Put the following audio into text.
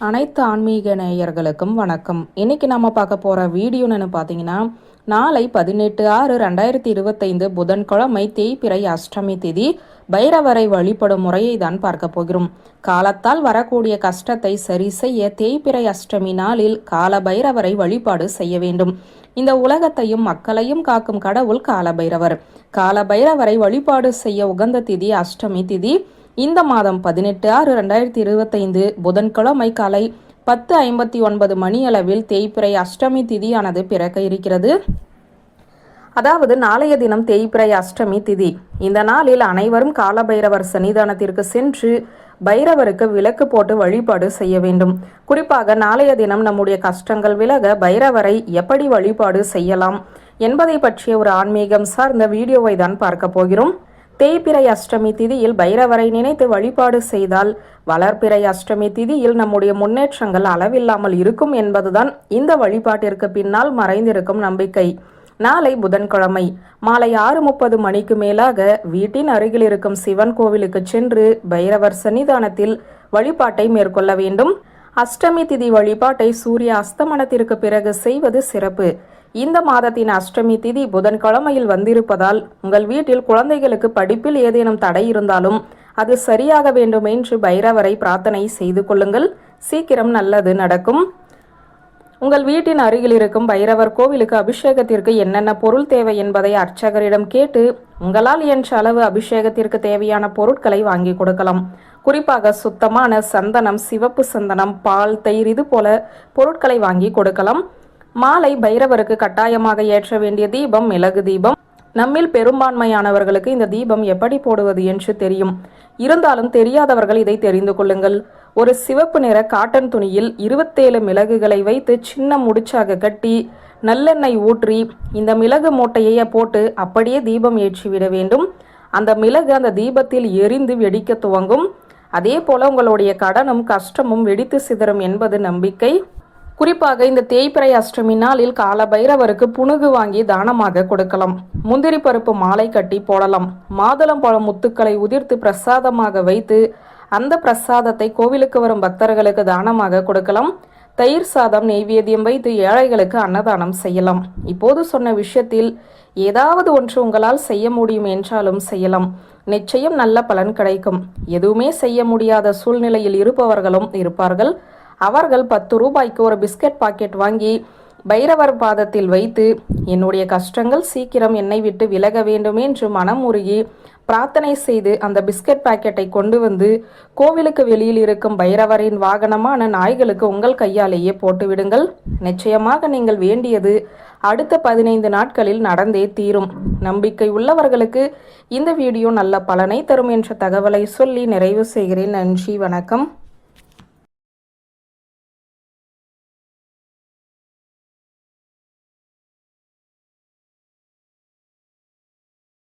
அனைத்து ஆன்மீக நேயர்களுக்கும் வணக்கம். இன்னைக்கு நம்ம பார்க்க போற வீடியோன்னு பார்த்தீங்கன்னா நாளை பதினெட்டு ஆறு ரெண்டாயிரத்தி இருபத்தைந்து புதன்கிழமை தேய்பிறை அஷ்டமி திதி பைரவரை வழிபடும் முறையை தான் பார்க்க போகிறோம். காலத்தால் வரக்கூடிய கஷ்டத்தை சரி செய்ய தேய்பிறை அஷ்டமி நாளில் கால பைரவரை வழிபாடு செய்ய வேண்டும். இந்த உலகத்தையும் மக்களையும் காக்கும் கடவுள் கால பைரவர். கால பைரவரை வழிபாடு செய்ய உகந்த திதி அஷ்டமி திதி. இந்த மாதம் பதினெட்டு ஆறு ரெண்டாயிரத்தி இருபத்தைந்து புதன்கிழமை காலை பத்து ஐம்பத்தி ஒன்பது மணியளவில் தேய்பிறை அஷ்டமி திதியானது பிறக்க இருக்கிறது. அதாவது நாளைய தினம் தேய்பிரை அஷ்டமி திதி. இந்த நாளில் அனைவரும் காலபைரவர் சன்னிதானத்திற்கு சென்று பைரவருக்கு விளக்கு போட்டு வழிபாடு செய்ய வேண்டும். குறிப்பாக நாளைய தினம் நம்முடைய கஷ்டங்கள் விலக பைரவரை எப்படி வழிபாடு செய்யலாம் என்பதை பற்றிய ஒரு ஆன்மீகம் சார்ந்த வீடியோவை தான் பார்க்க போகிறோம். தேய்பிறை அஷ்டமி திதியில் பைரவரை நினைத்து வழிபாடு செய்தால் வளர்பிறை அஷ்டமி திதியில் நம்முடைய முன்னேற்றங்கள் அளவில்லாமல் இருக்கும் என்பதுதான் இந்த வழிபாட்டிற்கு பின்னால் மறைந்திருக்கும் நம்பிக்கை. நாளை புதன்கிழமை மாலை ஆறு முப்பது மணிக்கு மேலாக வீட்டின் அருகில் இருக்கும் சிவன் கோவிலுக்கு சென்று பைரவர் சன்னிதானத்தில் வழிபாட்டை மேற்கொள்ள வேண்டும். அஷ்டமி திதி வழிபாட்டை சூரிய அஸ்தமனத்திற்கு பிறகு செய்வது சிறப்பு. இந்த மாதத்தின் அஷ்டமி திதி புதன்கிழமையில் வந்திருப்பதால் உங்கள் வீட்டில் குழந்தைகளுக்கு படிப்பில் ஏதேனும் தடை இருந்தாலும் அது சரியாக வேண்டும் என்று பைரவரை பிரார்த்தனை செய்து கொள்ளுங்கள். சீக்கிரம் நல்லது நடக்கும். உங்கள் வீட்டின் அருகில் இருக்கும் பைரவர் கோவிலுக்கு அபிஷேகத்திற்கு என்னென்ன பொருள் தேவை என்பதை அர்ச்சகரிடம் கேட்டு உங்களால் என்ற அளவு அபிஷேகத்திற்கு தேவையான பொருட்களை வாங்கி கொடுக்கலாம். குறிப்பாக சுத்தமான சந்தனம் சிவப்பு சந்தனம் பால் தயிர் இது போல பொருட்களை வாங்கி கொடுக்கலாம். மாலை பைரவருக்கு கட்டாயமாக ஏற்ற வேண்டிய தீபம் மிளகு தீபம். நம்மில் பெரும்பான்மையானவர்களுக்கு இந்த தீபம் எப்படி போடுவது என்று தெரியும். இருந்தாலும் தெரியாதவர்கள் இதை தெரிந்து கொள்ளுங்கள். ஒரு சிவப்பு நிற காட்டன் துணியில் இருபத்தேழு மிளகுகளை வைத்து சின்ன முடிச்சாக கட்டி நல்லெண்ணெய் ஊற்றி இந்த மிளகு மூட்டையை போட்டு அப்படியே தீபம் ஏற்றிவிட வேண்டும். அந்த மிளகு அந்த தீபத்தில் எரிந்து வெடிக்க துவங்கும். அதே போல உங்களுடைய கடனும் கஷ்டமும் வெடித்து சிதறும் என்பது நம்பிக்கை. குறிப்பாக இந்த தேய்பிறை அஷ்டமி நாளில் கால பைரவருக்கு புணுகு வாங்கி தானமாக கொடுக்கலாம். முந்திரி பருப்பு மாலை கட்டி போடலாம். மாதுளம் பழம் முத்துக்களை உதிர்த்து பிரசாதமாக வைத்து அந்த பிரசாதத்தை கோவிலுக்கு வரும் பக்தர்களுக்கு தானமாக கொடுக்கலாம். தயிர் சாதம் நெய்வேத்தியம் வைத்து ஏழைகளுக்கு அன்னதானம் செய்யலாம். இப்போது சொன்ன விஷயத்தில் ஏதாவது ஒன்று உங்களால் செய்ய முடியும் என்றாலும் செய்யலாம். நிச்சயம் நல்ல பலன் கிடைக்கும். எதுவுமே செய்ய முடியாத சூழ்நிலையில் இருப்பவர்களும் இருப்பார்கள். அவர்கள் பத்து ரூபாய்க்கு ஒரு பிஸ்கட் பாக்கெட் வாங்கி பைரவர் பாதத்தில் வைத்து என்னுடைய கஷ்டங்கள் சீக்கிரம் என்னை விட்டு விலக வேண்டும் என்று மனம் உருகி பிரார்த்தனை செய்து அந்த பிஸ்கட் பாக்கெட்டை கொண்டு வந்து கோவிலுக்கு வெளியில் இருக்கும் பைரவரின் வாகனமான நாய்களுக்கு உங்கள் கையாலேயே போட்டுவிடுங்கள். நிச்சயமாக நீங்கள் வேண்டியது அடுத்த பதினைந்து நாட்களில் நடந்தே தீரும். நம்பிக்கை உள்ளவர்களுக்கு இந்த வீடியோ நல்ல பலனை தரும் என்ற தகவலை சொல்லி நிறைவு செய்கிறேன். நன்றி வணக்கம்.